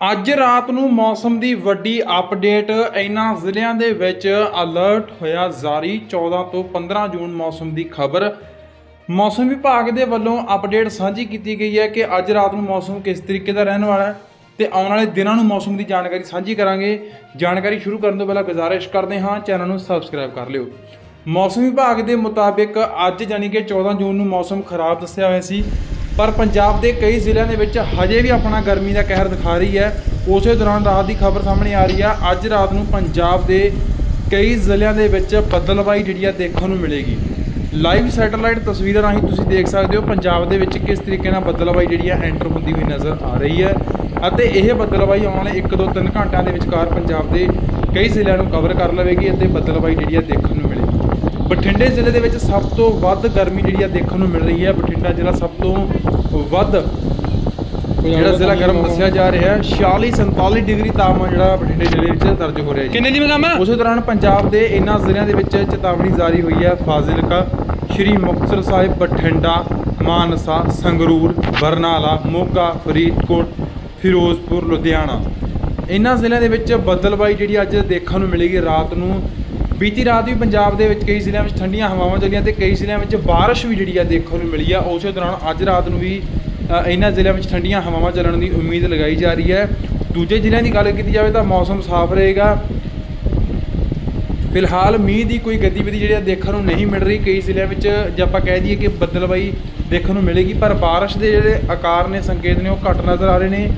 ਅੱਜ ਰਾਤ ਨੂੰ ਮੌਸਮ ਦੀ ਵੱਡੀ ਅਪਡੇਟ ਇਹਨਾਂ ਜ਼ਿਲ੍ਹਿਆਂ ਦੇ ਵਿੱਚ ਅਲਰਟ ਹੋਇਆ ਜਾਰੀ। 14 ਤੋਂ 15 ਜੂਨ ਮੌਸਮ ਦੀ ਖਬਰ। ਮੌਸਮ ਵਿਭਾਗ ਦੇ ਵੱਲੋਂ ਅਪਡੇਟ ਸਾਂਝੀ ਕੀਤੀ ਗਈ ਹੈ ਕਿ ਅੱਜ ਰਾਤ ਨੂੰ ਮੌਸਮ ਕਿਸ ਤਰੀਕੇ ਦਾ ਰਹਿਣ ਵਾਲਾ ਹੈ ਤੇ ਆਉਣ ਵਾਲੇ ਦਿਨਾਂ ਨੂੰ ਮੌਸਮ ਦੀ ਜਾਣਕਾਰੀ ਸਾਂਝੀ ਕਰਾਂਗੇ। ਜਾਣਕਾਰੀ ਸ਼ੁਰੂ ਕਰਨ ਤੋਂ ਪਹਿਲਾਂ ਗੁਜ਼ਾਰਿਸ਼ ਕਰਦੇ ਹਾਂ, ਚੈਨਲ ਨੂੰ ਸਬਸਕ੍ਰਾਈਬ ਕਰ ਲਿਓ। ਮੌਸਮ ਵਿਭਾਗ ਦੇ ਮੁਤਾਬਿਕ ਅੱਜ ਜਾਨੀ ਕਿ 14 ਜੂਨ ਨੂੰ ਮੌਸਮ ਖਰਾਬ ਦੱਸਿਆ ਹੋਇਆ ਸੀ। ਪਰ ਪੰਜਾਬ ਦੇ ਕਈ ਜ਼ਿਲ੍ਹਿਆਂ ਦੇ ਵਿੱਚ ਹਜੇ ਵੀ ਆਪਣਾ ਗਰਮੀ ਦਾ ਕਹਿਰ ਦਿਖਾ ਰਹੀ ਹੈ। ਉਸੇ ਦੌਰਾਨ ਰਾਤ ਦੀ ਖਬਰ ਸਾਹਮਣੇ ਆ ਰਹੀ ਆ। ਅੱਜ ਰਾਤ ਨੂੰ ਪੰਜਾਬ ਦੇ ਕਈ ਜ਼ਿਲ੍ਹਿਆਂ ਦੇ ਵਿੱਚ ਬੱਦਲਬਾਈ ਜਿਹੜੀ ਆ ਦੇਖਣ ਨੂੰ ਮਿਲੇਗੀ। ਲਾਈਵ ਸੈਟੇਲਾਈਟ ਤਸਵੀਰਾਂ ਰਾਹੀਂ ਤੁਸੀਂ ਦੇਖ ਸਕਦੇ ਹੋ ਪੰਜਾਬ ਦੇ ਵਿੱਚ ਕਿਸ ਤਰੀਕੇ ਨਾਲ ਬੱਦਲਬਾਈ ਜਿਹੜੀ ਆ ਐਂਟਰ ਹੁੰਦੀ ਹੋਈ ਨਜ਼ਰ ਆ ਰਹੀ ਹੈ ਅਤੇ ਇਹ ਬੱਦਲਬਾਈ ਆਉਣ ਵਾਲੇ 1 2 3 ਘੰਟਿਆਂ ਦੇ ਵਿਚਕਾਰ ਪੰਜਾਬ ਦੇ ਕਈ ਜ਼ਿਲ੍ਹਿਆਂ ਨੂੰ ਕਵਰ ਕਰ ਲਵੇਗੀ ਅਤੇ ਬੱਦਲਬਾਈ ਜਿਹੜੀ ਆ ਦੇਖਣ ਨੂੰ ਮਿਲੇਗੀ। ਬਠਿੰਡੇ ਜ਼ਿਲ੍ਹੇ ਦੇ ਵਿੱਚ ਸਭ ਤੋਂ ਵੱਧ ਗਰਮੀ ਜਿਹੜੀ ਆ ਦੇਖਣ ਨੂੰ ਮਿਲ ਰਹੀ ਹੈ ਬਠਿੰਡਾ ਜ਼ਿਲ੍ਹਾ ਸਭ ਤੋਂ ਵੱਧ ਜਿਹੜਾ ਜ਼ਿਲ੍ਹਾ ਗਰਮ ਦੱਸਿਆ ਜਾ ਰਿਹਾ ਹੈ 46 47 ਡਿਗਰੀ ਤਾਪਮਾਨ ਜਿਹੜਾ ਬਠਿੰਡੇ ਜ਼ਿਲ੍ਹੇ ਵਿੱਚ ਦਰਜ ਹੋ ਰਿਹਾ ਹੈ ਜੀ। ਕਿੰਨੇ ਦੀ ਮਕਾਮ ਉਸੇ ਦੌਰਾਨ ਪੰਜਾਬ ਦੇ ਇਹਨਾਂ ਜ਼ਿਲ੍ਹਿਆਂ ਦੇ ਵਿੱਚ ਚੇਤਾਵਨੀ ਜਾਰੀ ਹੋਈ ਹੈ। ਫਾਜ਼ਿਲਕਾ ਸ਼੍ਰੀ ਮੁਕਤਸਰ ਸਾਹਿਬ ਬਠਿੰਡਾ ਮਾਨਸਾ ਸੰਗਰੂਰ ਬਰਨਾਲਾ ਮੋਗਾ ਫਰੀਦਕੋਟ ਫਿਰੋਜ਼ਪੁਰ ਲੁਧਿਆਣਾ। ਇਹਨਾਂ ਜ਼ਿਲ੍ਹਿਆਂ ਦੇ ਵਿੱਚ ਬੱਦਲਬਾਈ ਜਿਹੜੀ ਅੱਜ ਦੇਖਣ ਨੂੰ ਮਿਲੇਗੀ। ਰਾਤ ਨੂੰ ਬੀਤੀ ਰਾਤ ਵੀ ਪੰਜਾਬ ਦੇ ਵਿੱਚ ਕਈ ਜ਼ਿਲ੍ਹਿਆਂ ਵਿੱਚ ਠੰਡੀਆਂ ਹਵਾਵਾਂ ਚੱਲੀਆਂ ਤੇ ਕਈ ਜ਼ਿਲ੍ਹਿਆਂ ਵਿੱਚ ਬਾਰਿਸ਼ ਵੀ ਜਿਹੜੀ ਆ ਦੇਖਣ ਨੂੰ ਮਿਲੀ ਆ। ਉਸੇ ਦੌਰਾਨ ਅੱਜ ਰਾਤ ਨੂੰ ਵੀ ਇਹਨਾਂ ਜ਼ਿਲ੍ਹਿਆਂ ਵਿੱਚ ਠੰਡੀਆਂ ਹਵਾਵਾਂ ਚੱਲਣ ਦੀ ਉਮੀਦ ਲਗਾਈ ਜਾ ਰਹੀ ਹੈ। ਦੂਜੇ ਜ਼ਿਲ੍ਹਿਆਂ ਦੀ ਗੱਲ ਕੀਤੀ ਜਾਵੇ ਤਾਂ ਮੌਸਮ ਸਾਫ਼ ਰਹੇਗਾ। ਫਿਲਹਾਲ ਮੀਂਹ ਦੀ ਕੋਈ ਗਤੀਵਿਧੀ ਜਿਹੜੀ ਆ ਦੇਖਣ ਨੂੰ ਨਹੀਂ ਮਿਲ ਰਹੀ। ਕਈ ਜ਼ਿਲ੍ਹਿਆਂ ਵਿੱਚ ਜੇ ਆਪਾਂ ਕਹਿ ਦਈਏ ਕਿ ਬੱਦਲਬਾਈ ਦੇਖਣ ਨੂੰ ਮਿਲੇਗੀ, ਪਰ ਬਾਰਿਸ਼ ਦੇ ਜਿਹੜੇ ਆਕਾਰ ਨੇ, ਸੰਕੇਤ ਨੇ, ਉਹ ਘੱਟ ਨਜ਼ਰ ਆ ਰਹੇ ਨੇ।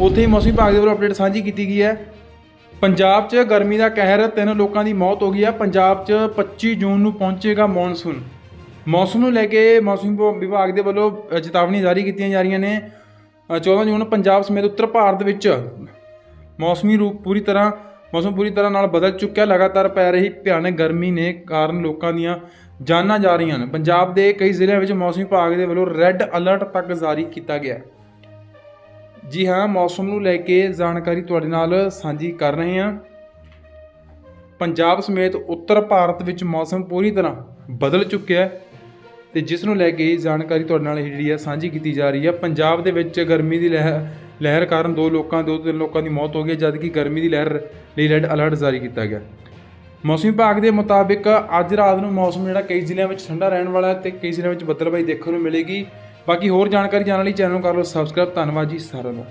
ਉੱਥੇ ਹੀ ਮੌਸਮ ਵਿਭਾਗ ਦੇ ਵੱਲੋਂ ਅਪਡੇਟ ਸਾਂਝੀ ਕੀਤੀ ਗਈ ਹੈ। ਪੰਜਾਬ 'ਚ ਗਰਮੀ ਦਾ ਕਹਿਰ ਤਿੰਨ ਲੋਕਾਂ ਦੀ ਮੌਤ ਹੋ ਗਈ ਹੈ। ਪੰਜਾਬ 'ਚ 25 ਜੂਨ ਨੂੰ ਪਹੁੰਚੇਗਾ ਮੌਨਸੂਨ। ਮੌਸਮ ਨੂੰ ਲੈ ਕੇ ਮੌਸਮ ਵਿਭਾ- ਵਿਭਾਗ ਦੇ ਵੱਲੋਂ ਚੇਤਾਵਨੀ ਜਾਰੀ ਕੀਤੀਆਂ ਜਾ ਰਹੀਆਂ ਨੇ। ਅ, 14 ਜੂਨ ਪੰਜਾਬ ਸਮੇਤ ਉੱਤਰ ਭਾਰਤ ਵਿੱਚ ਮੌਸਮੀ ਰੂਪ ਪੂਰੀ ਤਰ੍ਹਾਂ ਮੌਸਮ ਪੂਰੀ ਤਰ੍ਹਾਂ ਨਾਲ ਬਦਲ ਚੁੱਕਿਆ। ਲਗਾਤਾਰ ਪੈ ਰਹੀ ਭਿਆਨਕ ਗਰਮੀ ਨੇ ਕਾਰਨ ਲੋਕਾਂ ਦੀਆਂ ਜਾਨਾਂ ਜਾ ਰਹੀਆਂ ਹਨ ਪੰਜਾਬ ਦੇ ਕਈ ਜ਼ਿਲ੍ਹਿਆਂ ਵਿੱਚ ਮੌਸਮ ਵਿਭਾਗ ਦੇ ਵੱਲੋਂ ਰੈੱਡ ਅਲਰਟ ਤੱਕ ਜਾਰੀ ਕੀਤਾ ਗਿਆ। ਹੈ ਜੀ ਹਾਂ ਮੌਸਮ ਨੂੰ ਲੈ ਕੇ ਜਾਣਕਾਰੀ ਤੁਹਾਡੇ ਨਾਲ ਸਾਂਝੀ ਕਰ ਰਹੇ ਹਾਂ। ਪੰਜਾਬ ਸਮੇਤ ਉੱਤਰ ਭਾਰਤ ਵਿੱਚ ਮੌਸਮ ਪੂਰੀ ਤਰ੍ਹਾਂ ਬਦਲ ਚੁੱਕਿਆ ਹੈ ਤੇ ਜਿਸ ਨੂੰ ਲੈ ਕੇ ਜਾਣਕਾਰੀ ਤੁਹਾਡੇ ਨਾਲ ਜਿਹੜੀ ਹੈ ਸਾਂਝੀ ਕੀਤੀ ਜਾ ਰਹੀ ਹੈ। ਪੰਜਾਬ ਦੇ ਵਿੱਚ ਗਰਮੀ ਦੀ ਲਹਿਰ ਲਹਿਰ ਕਾਰਨ ਦੋ ਲੋਕਾਂ ਦੋ ਤਿੰਨ ਲੋਕਾਂ ਦੀ ਮੌਤ ਹੋ ਗਈ ਹੈ, ਜਦਕਿ ਗਰਮੀ ਦੀ ਲਹਿਰ ਲਈ ਰੈੱਡ ਅਲਰਟ ਜਾਰੀ ਕੀਤਾ ਗਿਆ ਮੌਸਮ ਵਿਭਾਗ ਦੇ ਮੁਤਾਬਿਕ ਅੱਜ ਰਾਤ ਨੂੰ ਮੌਸਮ ਜਿਹੜਾ ਕਈ ਜ਼ਿਲ੍ਹਿਆਂ ਵਿੱਚ ਠੰਡਾ ਰਹਿਣ ਵਾਲਾ ਹੈ ਤੇ ਕਈ ਜ਼ਿਲ੍ਹਿਆਂ ਵਿੱਚ ਬੱਦਲਬਾਈ ਦੇਖਣ ਨੂੰ ਮਿਲੇਗੀ। ਬਾਕੀ ਹੋਰ ਜਾਣਕਾਰੀ ਜਾਣਨ ਲਈ ਚੈਨਲ ਨੂੰ ਕਰ ਲਓ ਸਬਸਕ੍ਰਾਈਬ। ਧੰਨਵਾਦ ਜੀ ਸਾਰਿਆਂ ਦਾ।